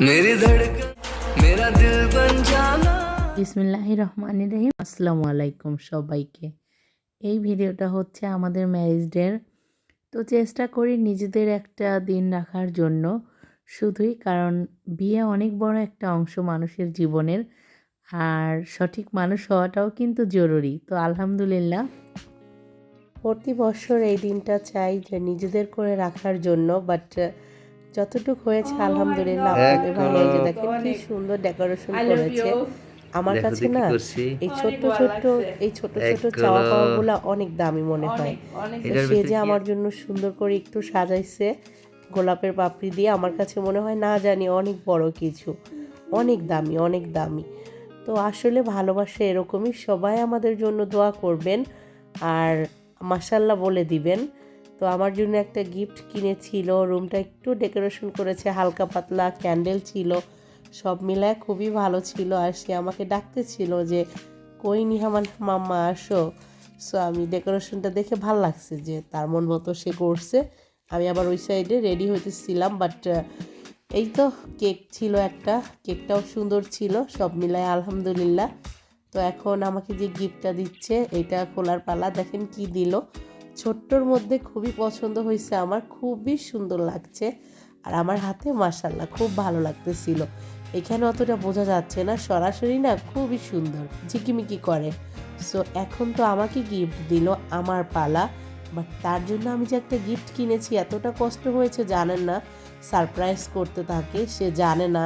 Mary আসসালামু আলাইকুম সবাইকে এই ভিডিওটা হচ্ছে আমাদের ম্যারেজ ডে তো চেষ্টা করি নিজেদের একটা দিন রাখার জন্য। শুধুই কারণ বিয়ে অনেক বড় একটা অংশ মানুষের জীবনের। আর সঠিক মানুষ হওয়াটাও কিন্তু জরুরি। তো আলহামদুলিল্লাহ। প্রতি বছর এই দিনটা চাই যে নিজেদের করে রাখার জন্য। বাট যতটুকু হয়েছে আলহামদুলিল্লাহ আপনাদের এই দেখেন কি সুন্দর ডেকোরেশন করেছে। আমার কাছে না এই ছোট্ট ছোট্ট এই ছোট ছোট চাওয়া পাওয়াগুলো অনেক দামি মনে হয়। সে যে আমার জন্য সুন্দর করে একটু সাজাইছে গোলাপের পাপড়ি দিয়ে আমার কাছে মনে হয় না জানি অনেক বড় কিছু। অনেক দামি অনেক দামি। তো আসলে ভালোবাসা এরকমই সবাই আমাদের জন্য দোয়া করবেন আর মাসাল্লাহ বলে দিবেন। তো আমার জন্য একটা গিফট কিনেছিল রুমটা একটু ডেকোরেশন করেছে, হালকা পাতলা ক্যান্ডেল ছিল, সব মিলায় খুবই ভালো ছিল। আর সে আমাকে ডাকতেছিল যে, কই নিহামান মাম্মা, আসো। সো আমি ডেকোরেশনটা দেখে ভালো লাগছে যে, তার মন মতো সে করছে। আমি আবার ওই সাইডে রেডি হইতেছিলাম বাট এই তো কেক ছিল একটা কেকটাও সুন্দর ছিল, সব মিলায় আলহামদুলিল্লাহ। তো এখন আমাকে যে গিফটটা দিচ্ছে, এটা খোলার পালা, দেখেন কি দিল। ছোট্টর মধ্যে খুবই পছন্দ হয়েছে আমার, খুবই সুন্দর লাগছে। আর আমার হাতে মাসাল্লাহ খুব ভালো লাগতেছিল। এখানে অতটা বোঝা যাচ্ছে না, সরাসরি না খুবই সুন্দর, ঝিকিমিকি করে। সো এখন তো আমাকে গিফট দিল আমার পালা বাট তার জন্য আমি যে একটা গিফট কিনেছি, এতটা কষ্ট হয়েছে জানেন না। সারপ্রাইজ করতে থাকে, সে জানে না।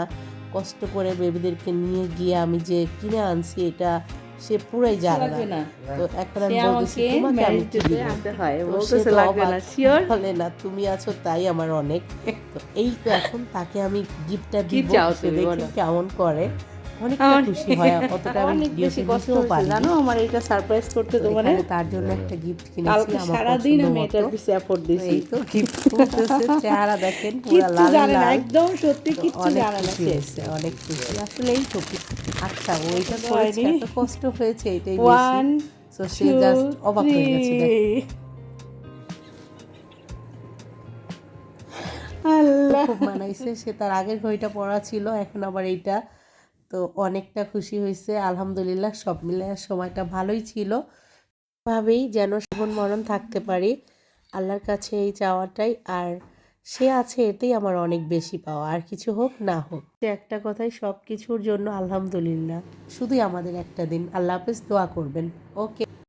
কষ্ট করে বেবিদেরকে নিয়ে গিয়ে আমি যে কিনে আনছি, এটা সে পুরাই জানে না। তো এখন আমি বলতেছি তোমাকে আমি কি দিব? তো সে না। বলে না তুমি আছো তাই আমার অনেক। তো এই তো এখন তাকে আমি গিফটটা দিব দেখি কেমন করে। অনেকটা খুশি হয় অতটা অনেক বেশি কষ্ট দিতেও হয়েছে জানো? আমার এটা সারপ্রাইজ করতে তোমার তার জন্য একটা গিফট কিনেছি আমার সারাদিন আমি এটার পিছে এফোর্ট তো এই তো গিফট খুলতেছে চেহারা দেখেন পুরো লাল লাল। একদম সত্যি কিচ্ছু অনেক না খুশি সে। হয়েছে অনেক খুশি। আসলে এই তো আচ্ছা ওইটা করেছে এত কষ্ট হয়েছে এটাই বেশি। সে জাস্ট অবাক হয়ে গেছে আল্লাহ। খুব মানাইছে সে তার আগের ঘড়িটা পড়া ছিল এখন আবার এইটা। তো অনেকটা খুশি হয়েছে। আলহামদুলিল্লাহ সব মিলে সময়টা ভালোই ছিল। ভাবেই যেন সবন মরণ থাকতে পারি। আল্লাহর কাছে এই চাওয়াটাই। আর সে আছে এতেই আমার অনেক বেশি পাওয়া। আর কিছু হোক, না হোক। একটা কথাই সব কিছুর জন্য আলহামদুলিল্লাহ। শুধুই আমাদের একটা দিন। আল্লাহ হাফেজ, দোয়া করবেন। ওকে।